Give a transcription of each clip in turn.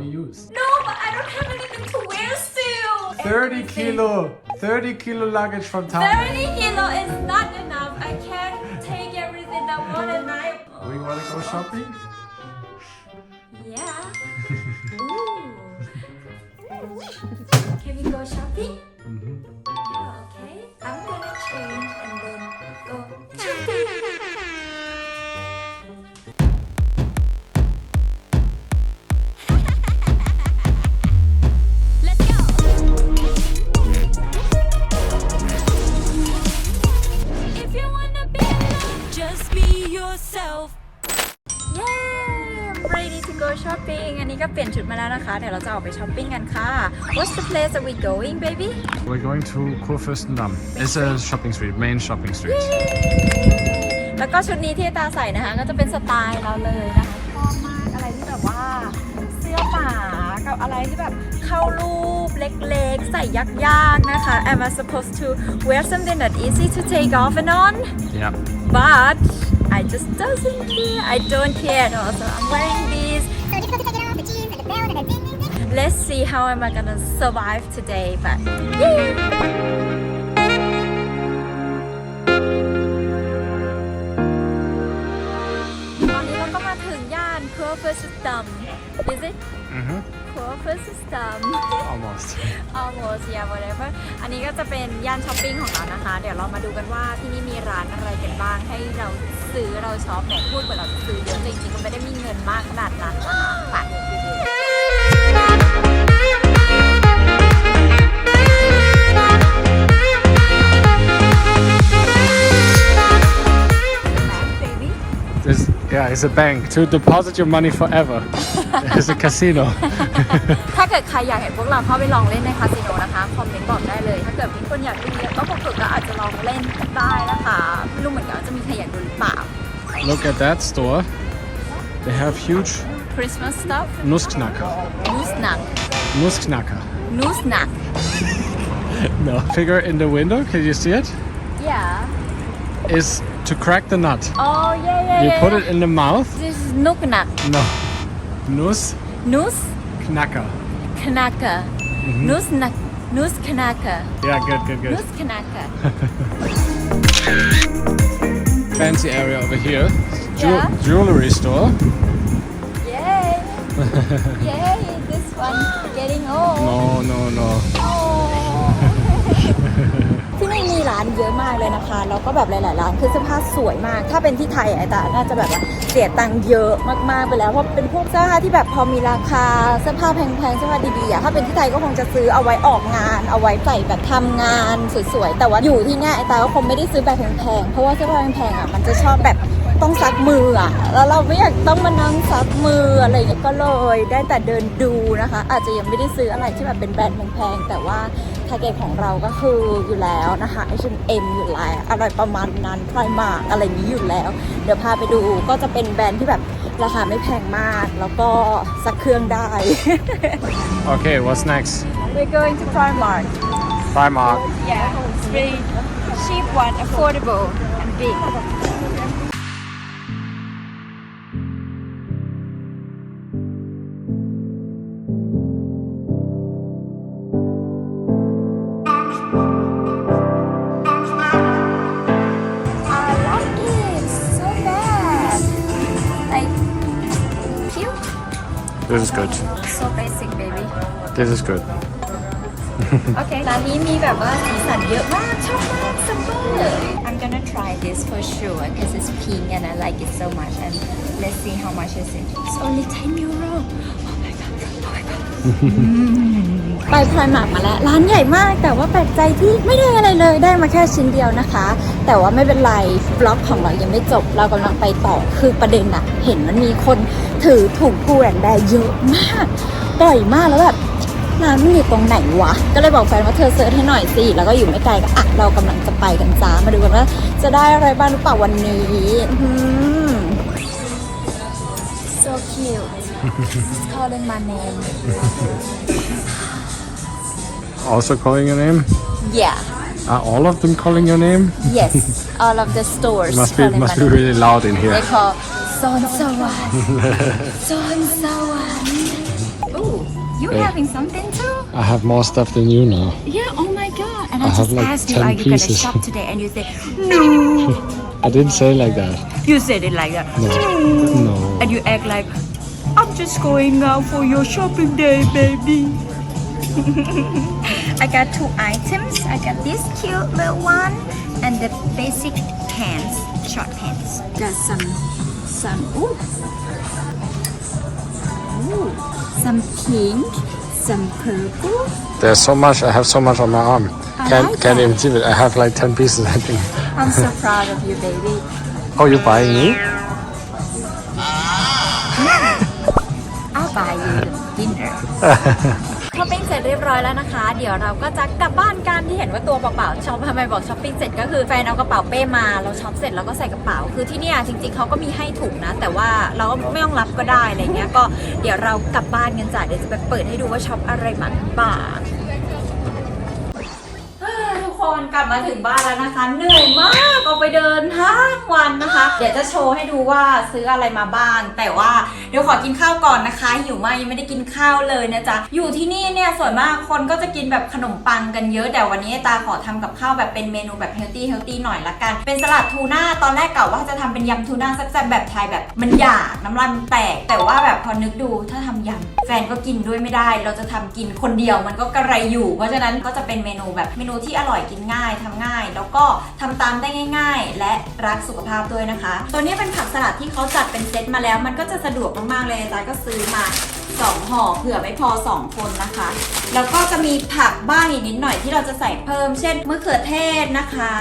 to use. No, but I don't have anything to wear still. 30 kilo, 30 kilo luggage from Thailand. 30 kilo is not enough. I can't take everything I want and I. We want to go shopping? Yeah. Ooh. Can we go shopping? Place that we going baby We're going to Kurfürstendamm. It's a shopping street, main shopping street. แล้วก็ชุดนี้ที่ตาใส่นะคะ ก็จะเป็นสไตล์เราเลยนะคะชอบมากอะไรที่แบบว่าเสื้อป่ากับอะไรที่แบบเข้ารูปเล็กๆ ใส่ยากๆนะคะ Am I supposed to wear something that easy to take off and on Yeah. but I just doesn't care I don't care no so I'm wearing these So difficult to take it off, the jeans and the belt and the ding ding ding. Let's see how am I gonna survive today but yeah ตอนนี้เราก็มาถึงย่าน c u r v e System is it Mm-hmm. c u r v e System Almost. almost yeah whatever อันนี้ก็จะเป็นย่านช้อปปิ้งของเรานะคะ เดี๋ยวเรามาดูกันว่าที่นี่มีร้านอะไรกันบ้างให้เราซื้อเราช็อปเนี่ยพูดเหมือนเราจะซื้อเยอะแต่จริงๆก็ไม่ได้มีเงินมากขนาดนั้นไป baby yeah, it's a bank to deposit your money forever. it's a casino. ถ้าเกิดใครอยากเห็นพวกเราเข้าไปลองเล่นในคาสิโนนะคะ คอมเมนต์บอกได้เลย ถ้าเกิดมีคนอยากดูเยอะก็ผมก็อาจจะลองเล่นได้นะคะไม่รู้เหมือนกันว่าจะมีใครอยากดูหรือเปล่า Look at that store. They have huge Christmas stuff Nussknacker. นูสหนัก Nussknacker. นูสหนัก No. Figure in the window, can you see it? yeah Is to crack the nut. oh yeah yeah You yeah put it in the mouth. this is นุกหนัก No. Nussknacker. นูสคณากะนูสหนักนูสคณากะ Yeah, good, good, นู good. สคณากะ Fancy area over here. Jew- Yeah. Jewelry store. yay yay this one getting old No, no, no. เยอะมากเลยนะคะ แล้วก็แบบหลายๆร้านคือเสื้อผ้าสวยมาก ถ้าเป็นที่ไทยไอตาน่าจะแบบว่าเสียตังค์เยอะมากๆไปแล้ว เพราะเป็นพวกเสื้อผ้าที่แบบพอมีราคาเสื้อผ้าแพงๆเสื้อผ้าดีๆอะถ้าเป็นที่ไทยก็คงจะซื้อเอาไว้ออกงาน เอาไว้ใส่แบบทำงานสวยๆ แต่ว่าอยู่ที่เนี่ยไอตาก็คงไม่ได้ซื้อแบบแพงๆ เพราะว่าเสื้อผ้าแพงๆอะมันจะชอบแบบ ต้องซักมืออะแล้วเราไม่อยากต้องมานั่งซักมืออะไรอย่างเงี้ยก็เลยได้แต่เดินดูนะคะ อาจจะยังไม่ได้ซื้ออะไรที่แบบเป็นแบรนด์แพงๆแต่ว่าทาร์เก็ตของเราก็คืออยู่แล้วนะคะ H&M อยู่แล้วอะไรประมาณนั้นไพรมาอะไรนี้อยู่แล้ว เดี๋ยวพาไปดูก็จะเป็นแบรนด์ที่แบบราคาไม่แพงมาก แล้วก็สักเครื่องได้ Okay, what's next? We're going to Primark Primark. yeah it's very cheap one affordable and big This is good. so basic baby This is good. โอเค ร้านนี้มีแบบว่าสีสันเยอะมาก ชอบมากซัมเมอร์ I'm gonna try this for sure because it's pink and I like it so much and let's see how much is it It's only 10 euro Oh my god Oh my god ไปพรายมาร์มาแล้ว ร้านใหญ่มาก แต่ว่าแปลกใจที่ไม่ได้อะไรเลยได้มาแค่ชิ้นเดียวนะคะ แต่ว่าไม่เป็นไรบล็อกของเรายังไม่จบ เรากำลังไปต่อคือประเด็นอะเห็นมันมีคนถือถุงผู้แอนแบร์เยอะมากบ่อยมากแล้วแบบร้านมันอยู่ตรงไหนวะ ก็เลยบอกแฟนว่าเธอเซิร์ชให้หน่อยสิ แล้วก็อยู่ไม่ไกลก็อะเรากำลังจะไปกันจ้า มาดูกันว่าจะได้อะไรบ้างหรือเปล่าวันนี้อืม so cute It's calling my name also calling your name? Yeah. Are all of them calling your name? Yes, all of the stores. must be must be name. really loud in here. They call so and so one. so-and-so-oh you're having something too? I have more stuff than you now. Yeah, oh my god. And I, I have just like asked you, are you gonna shop today? And you say, no. I didn't say it like that. You said it like that. No. No. And you act like, I'm just going out for your shopping day, baby. I got two items. I got this cute little one and the basic pants, short pants. Got some, some, ooh, ooh, some pink, some purple. There's so much. I have so much on my arm. I Can't like can't even see it. I have like ten pieces. I think. I'm so proud of you, baby. Oh, you buying me? I'll buy you dinner ช้อปปิ้งเสร็จเรียบร้อยแล้วนะคะ เดี๋ยวเราก็จะกลับบ้านกันที่เห็นว่าตัวเปล่าๆช็อปทำไมบอกช้อปปิ้งเสร็จก็คือแฟนเอากระเป๋าเป้มาเราช็อปเสร็จแล้วก็ใส่กระเป๋าคือที่เนี่ยจริงๆเขาก็มีให้ถุงนะ แต่ว่าเราก็ไม่ต้องรับก็ได้อะไรเงี้ยก็เดี๋ยวเรากลับบ้านกันจ้ะเดี๋ยวจะไปเปิดให้ดูว่าช็อปอะไรมาบ้าง คนกลับมาถึงบ้านแล้วนะคะ เหนื่อยมากออกไปเดินทั้งวันนะคะ เดี๋ยวจะโชว์ให้ดูว่าซื้ออะไรมาบ้าง แต่ว่าเดี๋ยวขอกินข้าวก่อนนะคะ หิวมากยังไม่ได้กินข้าวเลยนะจ๊ะ อยู่ที่นี่เนี่ยส่วนมากคนก็จะกินแบบขนมปังกันเยอะ แต่วันนี้ตาขอทำกับข้าวแบบเป็นเมนูแบบเฮลตี้เฮลตี้หน่อยละกัน เป็นสลัดทูน่า ตอนแรกกะว่าจะทำเป็นยำทูน่าแซ่บๆแบบไทยแบบมันหยาบน้ำลายมันแตก แต่ว่าแบบพอนึกดูถ้าทำยำแฟนก็กินด้วยไม่ได้ เราจะทำกินคนเดียวมันก็กระไรอยู่ เพราะฉะนั้นก็จะเป็นเมนูแบบเมนูที่อร่อยกินง่ายทำง่าย แล้วก็ทำตามได้ง่าย ๆ และรักสุขภาพด้วยนะคะ ตัวนี้เป็นผักสลัดที่เขาจัดเป็นเซตมาแล้ว มันก็จะสะดวกมากๆเลยจ้าก็ซื้อมา2ห่อเผื่อไม่พอ 2 คนนะคะ แล้วก็จะมีผักบ้างอีกนิดหน่อยที่เราจะใส่เพิ่ม เช่นมะเขือเทศนะคะ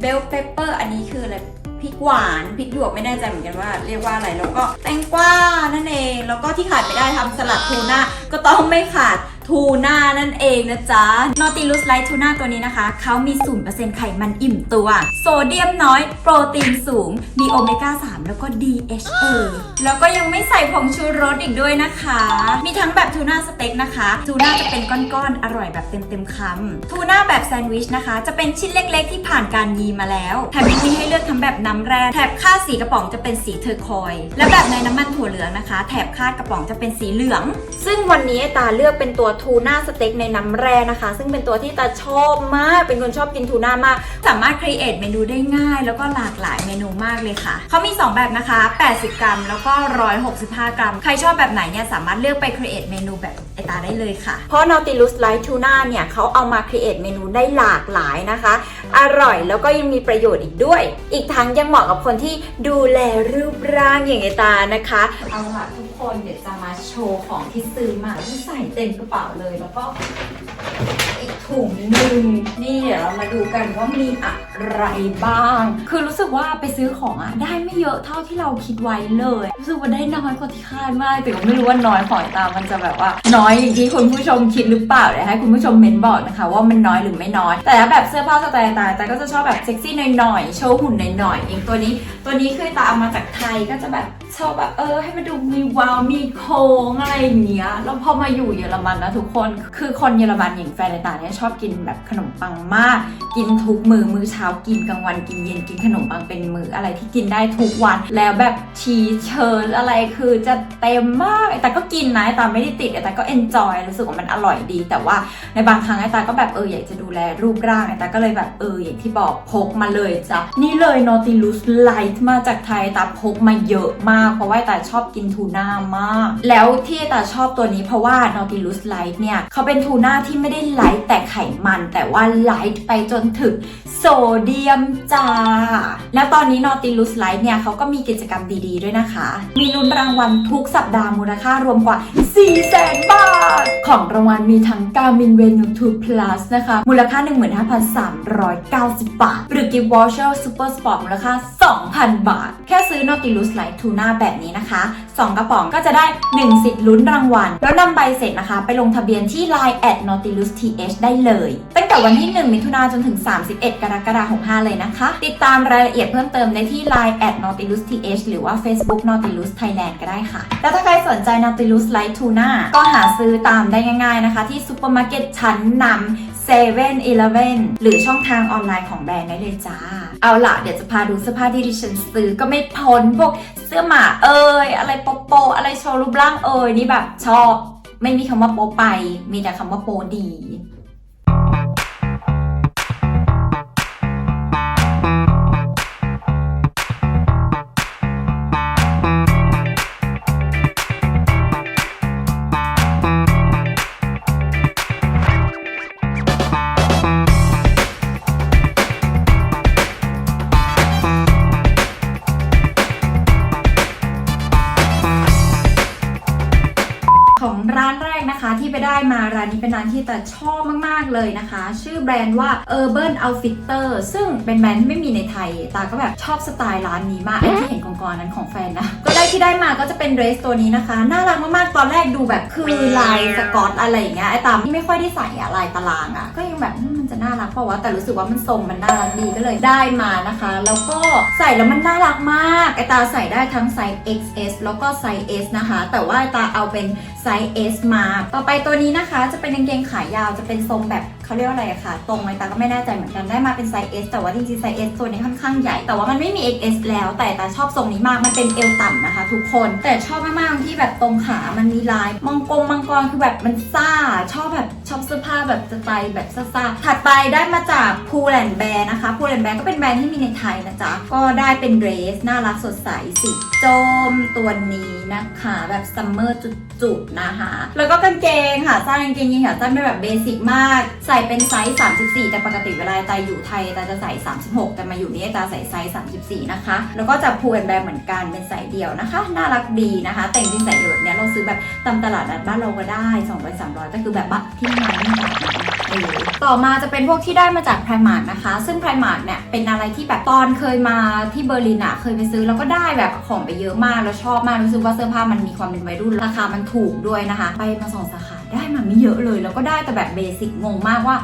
เบลเปเปอร์ อันนี้คืออะไร พริกหวานพริกหยวกไม่แน่ใจเหมือนกันว่าเรียกว่าอะไรแล้วก็แตงกวานั่นเอง แล้วก็ที่ขาดไม่ได้ทำสลัดทูน่าก็ต้องไม่ขาด ทูน่านั่นเองนะจ๊ะนอติลุสไลท์ทูน่าตัวนี้นะคะ เขามี 0%ไขมันอิ่มตัว โซเดียมน้อย โปรตีนสูง มีโอเมก้า 3 แล้วก็ DHA แล้วก็ยังไม่ใส่ผงชูรสอีกด้วยนะคะ มีทั้งแบบทูน่าสเต็กนะคะ ทูน่าจะเป็นก้อนๆ อร่อยแบบเต็มๆคำทูน่าแบบแซนด์วิชนะคะ จะเป็นชิ้นเล็กๆ ที่ผ่านการยีมาแล้วแถมยังมีให้เลือกทั้งแบบน้ำแร่แถบค่าดสีกระป๋องจะเป็นสีเทอร์คอยส์และแบบในน้ำมันถั่วเหลืองนะคะ แถบคาดกระป๋องจะเป็นสีเหลือง ซึ่งวันนี้ตาเลือกเป็นตัวทูน่าสเต็กในน้ำแร่นะคะ ซึ่งเป็นตัวที่ตาชอบมาก เป็นคนชอบกินทูน่ามาก สามารถครีเอทเมนูได้ง่าย แล้วก็หลากหลายเมนูมากเลยค่ะ เขามี 2 แบบนะคะ 80 กรัม แล้วก็ 165 กรัม ใครชอบแบบไหนเนี่ยสามารถเลือกไปครีเอทเมนูแบบไอตาได้เลยค่ะ เพราะ Nautilus Light Tuna เนี่ยเขาเอามาครีเอทเมนูได้หลากหลายนะคะ อร่อยแล้วก็ยังมีประโยชน์อีกด้วย อีกทั้งยังเหมาะกับคนที่ดูแลรูปร่างอย่างไอตานะคะ เอาล่ะทุก คนเดี๋ยวจะมาโชว์ของที่ซื้อมาที่ใส่เต็มกระเป๋าเลยแล้วก็อีกถุงหนึ่งนี่เดี๋ยวเรามาดูกันว่ามีอะไรบ้าง คือรู้สึกว่าไปซื้อของอะได้ไม่เยอะเท่าที่เราคิดไว้เลย รู้สึกว่าได้น้อยกว่าที่คาดมากแต่ก็ไม่รู้ว่าน้อยของตามมันจะแบบว่า น้อยอย่างที่คุณผู้ชมคิดหรือเปล่าเดี๋ยวให้คุณผู้ชมเมนบอกนะคะ ว่ามันน้อยหรือไม่น้อย แต่ถ้าแบบเสื้อผ้าสไตล์ต่างแต่ก็จะชอบแบบเซ็กซี่หน่อยๆโชว์หุ่นหน่อยๆอย่างตัวนี้ ตัวนี้คือตาเอามาจากไทยก็จะแบบ ชอบแบบเออ ให้มันดูมีวาวมีโค้งอะไรอย่างเงี้ยแล้วพอมาอยู่เยอรมันนะทุกคนคือคนเยอรมันอย่างแฟนในตาเนี่ยชอบกินแบบขนมปังมาก กินทุกมือมื้อเช้ากินกลางวันกินเย็นกินขนมปังเป็นมืออะไรที่กินได้ทุกวัน แล้วแบบชีเชิญอะไรคือจะเต็มมากไอตาก็กินนะไอตาไม่ได้ติดไอตาก็เอนจอยรู้สึกว่ามันอร่อยดี แต่ว่าในบางครั้งไอตาก็แบบเอออยากจะดูแลรูปร่างไอตาก็เลยแบบเอออย่างที่บอกพกมาเลยจ้ะนี่เลย Nautilus Light มาจากไทยตาพกมาเยอะมากเพราะว่าตาชอบกินทูน่ามาก แล้วที่ตาชอบตัวนี้เพราะว่า Nautilus Light เนี่ยเขาเป็นทูน่าที่ไม่ได้ไลท์แต่ไขมัน แต่ว่าไลท์ไปจนถึงโซเดียมจ้า แล้วตอนนี้ Nautilus Light เนี่ยเขาก็มีกิจกรรมดีๆด้วยนะคะ มีลุ้นรางวัลทุกสัปดาห์มูลค่ารวมกว่า4 0 0แสนบาท ของรางวัลมีทั้ง Garmin Venu 2 Plus นะคะ มูลค่า 15,390 บาท หรือ Gift Voucher Super Sport มูลค่า 2,000 บาท แค่ซื้อ Nautilus Light Tuna แบบนี้นะคะ 2 กระป๋องก็จะได้ 1 สิทธิ์ลุ้นรางวัล แล้วนำใบเสร็จนะคะ ไปลงทะเบียนที่ Line at Nautilus TH ได้เลย ตั้งแต่วันที่ 1 มิถุนายนจนถึง 31 กรกฎาคม65 เลยนะคะ ติดตามรายละเอียดเพิ่มเติมได้ที่ Line at Nautilus TH หรือว่า Facebook Nautilus Thailand ก็ได้ค่ะ แล้วถ้าใครสนใจ Nautilus Light Tuna ก็หาซื้อตามได้ง่าย ๆนะคะ ที่ซูเปอร์มาร์เก็ตชั้นนำ7 e เ e ่นอหรือช่องทางออนไลน์ของแบรนด์ได้เลยจ้า เอาล่ะเดี๋ยวจะพาดูเสื้อผ้าที่ดิฉันซื้อก็ไม่พ้นพวกเสื้อหมาเอ่ยอะไรโปโปอะไรโชว์รูปร่างเอ่ยนี่แบบชอบ ไม่มีคำว่าโปไป มีแต่คำว่าโปดี ได้มาร้านนี้เป็นร้านที่แต่ชอบมากๆเลยนะคะ ชื่อแบรนด์ว่า Urban Outfitter ซึ่งเป็นแบรนด์ที่ไม่มีในไทยตาก็แบบชอบสไตล์ร้านนี้มากไอที่เห็นกองๆนั้นของแฟนนะก็ได้ที่ได้มาก็จะเป็นเดรสตัวนี้นะคะ น่ารักมากๆ ตอนแรกดูแบบคือลายสกอตอะไรอย่างเงี้ยไอ้ตามที่ไม่ค่อยได้ใส่อะลายตารางอะก็ยังแบบมันจะน่ารักเปล่าวะแต่รู้สึกว่ามันทรงมันน่ารักดีก็เลยได้มานะคะ แล้วก็ใส่แล้วมันน่ารักมากไอตาใส่ได้ทั้งไซส์ XS แล้วก็ไซส์ S นะคะ แต่ว่าไอ้ตาเอาเป็นไซส์ S มา ต่อไปตัวนี้นะคะ จะเป็นกางเกงขายาวจะเป็นทรงแบบ เขาเรียกว่าอะไรอะคะตรงไหมตาก็ไม่แน่ใจเหมือนกันได้มาเป็นไซส์ S แต่ว่าจริงๆไซส์ S ตัวนี้ค่อนข้างใหญ่ แต่ว่ามันไม่มี XS แล้ว แต่ตาชอบทรงนี้มาก มันเป็นเอวต่ำนะคะ ทุกคน แต่ชอบมากๆที่แบบตรงขา มันมีลายมังกรมังกรคือแบบมันซ่า ชอบแบบชอบเสื้อผ้าแบบสไตล์แบบซ่าๆถัดไปได้มาจากพูแลนแบร์นะคะพูแลนแบร์ก็เป็นแบรนด์ที่มีในไทยนะจ๊ะก็ได้เป็นเดรสน่ารักสดใสสีโจมตัวนี้นะคะแบบซัมเมอร์จุดๆนะคะแล้วก็กางเกงค่ะสั้นกางเกงยีนขาสั้นเป็นแบบเบสิกมาก ใส่เป็นไซส์ 34 แต่ปกติเวลาตาอยู่ไทยตาจะใส่ 36 แต่มาอยู่นี่ตาใส่ไซส์ 34 นะคะ แล้วก็จากพูแอนแบร์เหมือนกันเป็นไซส์เดียวนะคะ น่ารักดีนะคะ แต่งจริงใส่เดี่ยวแบบนี้เราซื้อแบบตามตลาดนัดบ้านเราก็ได้200 300แต่คือแบบบ้าที่งานไม่ได้เออต่อมาจะเป็นพวกที่ได้มาจากไพรมาร์นะคะ ซึ่งไพรมาร์เนี่ยเป็นอะไรที่แบบตอนเคยมาที่เบอร์ลินอะเคยไปซื้อแล้วก็ได้แบบของไปเยอะมากแล้วชอบมากรู้สึกว่าเสื้อผ้ามันมีความเป็นวัยรุ่นราคามันถูกด้วยนะคะ ไปมาสองสาขา ได้มาไม่เยอะเลยแล้วก็ได้แต่แบบเบสิกงงมากว่า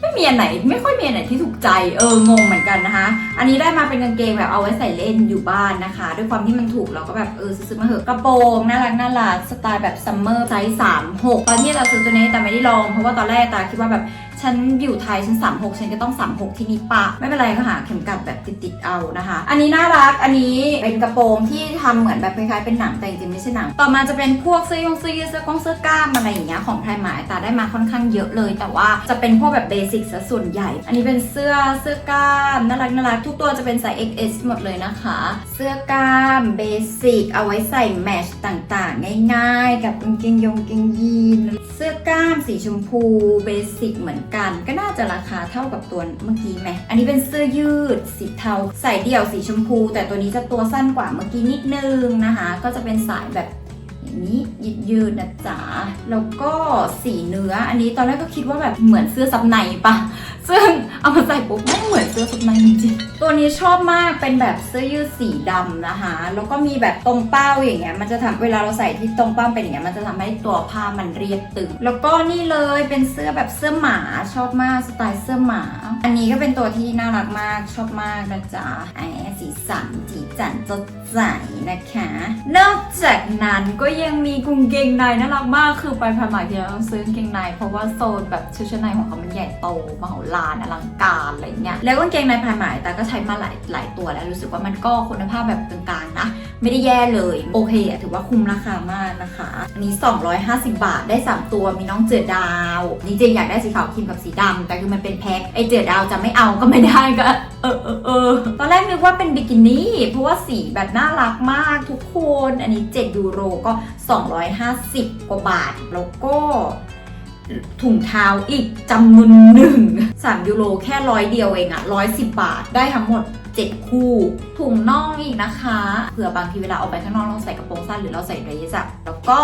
ไม่มีอันไหนไม่ค่อยมีอันไหนที่ถูกใจเอองงเหมือนกันนะคะ อันนี้ได้มาเป็นกางเกงแบบเอาไว้ใส่เล่นอยู่บ้านนะคะ ด้วยความที่มันถูกเราก็แบบเออซื้อมาเหอะกระโปรงน่ารักน่ารักสไตล์แบบซัมเมอร์ไซส์สามหกตอนที่เราซื้อตัวนี้แต่ไม่ได้ลองเพราะว่าตอนแรกตาคิดว่าแบบ ฉันอยู่ไทยฉันสามหกฉันก็ต้องสามหกที่นี่ปะ ไม่เป็นไรก็หาเข็มกลัดแบบติดๆเอานะคะ อันนี้น่ารักอันนี้เป็นกระโปรงที่ทำเหมือนแบบคล้ายๆเป็นหนังแต่จริงๆไม่ใช่หนัง ต่อมาจะเป็นพวกเสื้อยงเสื้อยืดเสื้อกล้องเสื้อกล้ามอะไรอย่างเงี้ยของไทยหมายตาได้มาค่อนข้างเยอะเลย แต่ว่าจะเป็นพวกแบบเบสิกซะส่วนใหญ่ อันนี้เป็นเสื้อเสื้อกล้ามน่ารักน่ารักทุกตัวจะเป็นไซส์ XS หมดเลยนะคะ เสื้อกล้ามเบสิกเอาไว้ใส่แมชต่างๆ ง่ายๆ กับกางเกงยงกางเกงยีนเสื้อกล้ามสีชมพูเบสิกเหมือนกัน ก็น่าจะราคาเท่ากับตัวเมื่อกี้ไหมอันนี้เป็นเสื้อยืดสีเทาใส่เดี่ยวสีชมพู แต่ตัวนี้จะตัวสั้นกว่าเมื่อกี้นิดนึงนะคะ ก็จะเป็นสายแบบ นี้ยืดยืดนะจ๊ะแล้วก็สีเนื้ออันนี้ตอนแรกก็คิดว่าแบบเหมือนเสื้อซับในปะซึ่งเอามาใส่ปุ๊บไม่เหมือนเสื้อซับในจริงๆตัวนี้ชอบมากเป็นแบบเสื้อยืดสีดำนะคะ แล้วก็มีแบบตรงเป้าอย่างเงี้ยมันจะทำเวลาเราใส่ที่ตรงเป้าเป็นอย่างเงี้ยมันจะทำให้ตัวผ้ามันเรียบตึง แล้วก็นี่เลยเป็นเสื้อแบบเสื้อหมาชอบมากสไตล์เสื้อหมา อันนี้ก็เป็นตัวที่น่ารักมากชอบมากนะจ๊ะแอบสีสันสีจันจดใสนะคะ นอกจากนั้นก็ยยังมีกางเกงในน่ารักมากคือไปพามาที่เราต้องซื้อกางเกงใน เพราะว่าโซนแบบชุดชั้นในของเขามันใหญ่โตมโหฬารอลังการอะไรเงี้ยแล้วกางเกงในพามาแต่ก็ใช้มาหลายหลายตัวแล้วรู้สึกว่ามันก็คุณภาพแบบกลางๆนะ ไม่ได้แย่เลยโอเคอะถือว่าคุ้มราคามากนะคะอันนี้ 250 บาทได้ 3 ตัวมีน้องเจือดาวจริงๆอยากได้สีขาวครีมกับสีดำแต่คือมันเป็นแพ็คไอเจือดาวจะไม่เอาก็ไม่ได้ก็เออเออเออตอนแรกนึกว่าเป็นบิกินี่เพราะว่าสีแบบน่ารักมากทุกคน อันนี้ 7 ยูโรก็ 250 กว่าบาท แล้วก็ถุงเท้าอีกจำนวนหนึ่ง 3 ยูโรแค่ร้อยเดียวเองอะ110 บาทได้ทั้งหมด 7 คู่ ถุงน่องอีกนะคะ เผื่อบางทีเวลาออกไปข้างนอกเราใส่กระโปรงสั้นหรือเราใส่เดรสอะแล้วก็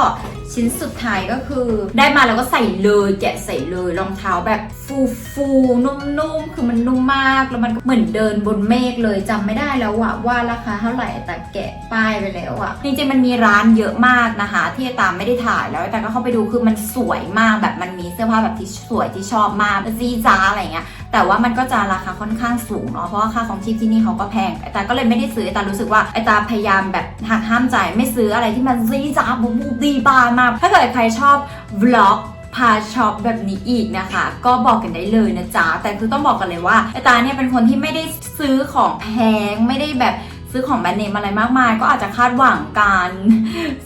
ชิ้นสุดท้ายก็คือ ได้มาแล้วก็ใส่เลยแกะใส่เลยรองเท้าแบบฟูฟูนุ่มๆคือมันนุ่มมากแล้วมันเหมือนเดินบนเมฆเลยจำไม่ได้แล้วอะว่าราคาเท่าไหร่แต่แกะป้ายไปแล้วอะจริงๆมันมีร้านเยอะมากนะคะ ที่ตามไม่ได้ถ่ายแล้วแต่ก็เข้าไปดูคือมันสวยมากแบบมันมีเสื้อผ้าแบบที่สวยที่ชอบมากซีจ้าอะไรเงี้ย แต่ว่ามันก็จะราคาค่อนข้างสูงเนาะเพราะว่าค่าของชีพที่นี่เขาก็แพงไอตาก็เลยไม่ได้ซื้อไอตารู้สึกว่าไอตาพยายามแบบหักห้ามใจไม่ซื้ออะไรที่มันซีจ้าบูบูดีบามากถ้าเกิดใครชอบวล็อกพาช็อปแบบนี้อีกนะคะ ก็บอกกันได้เลยนะจ๊ะแต่คือต้องบอกกันเลยว่าไอตาเนี่ยเป็นคนที่ไม่ได้ซื้อของแพงไม่ได้แบบ ซื้อของแบรนด์เนมอะไรมากมาย ก็อาจจะคาดหวังการ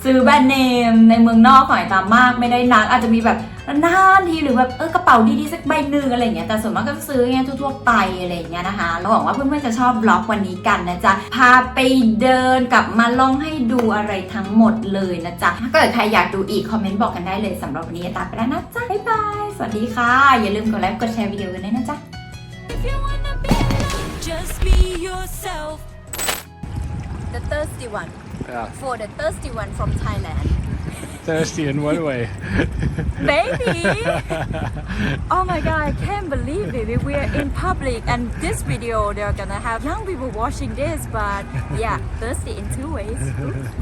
ซื้อแบรนด์เนมในเมืองนอกของไอตามมากไม่ได้นัก อาจจะมีแบบนานทีหรือแบบเออกระเป๋าดีๆสักใบหนึ่งอะไรเงี้ยแต่ส่วนมากก็ซื้อเงี้ยทั่วๆไปอะไรเงี้ยนะคะเราหวังว่าเพื่อนๆจะชอบบล็อกวันนี้กันนะจ๊ะพาไปเดินกลับมาลองให้ดูอะไรทั้งหมดเลยนะจ๊ะถ้าเกิดใครอยากดูอีกคอมเมนต์บอกกันได้เลยสำหรับวันนี้ตาไปแล้วนะจ๊ะบ๊ายบายสวัสดีค่ะ อย่าลืมกดไลค์กดแชร์วิดีโอกันด้วยนะจ๊ะ just be yourself. The thirsty one. Yeah. for the thirsty one from Thailand. Thirsty in what way? baby oh my god I can't believe it. We are in public and this video they're gonna have young people watching this but yeah thirsty in two ways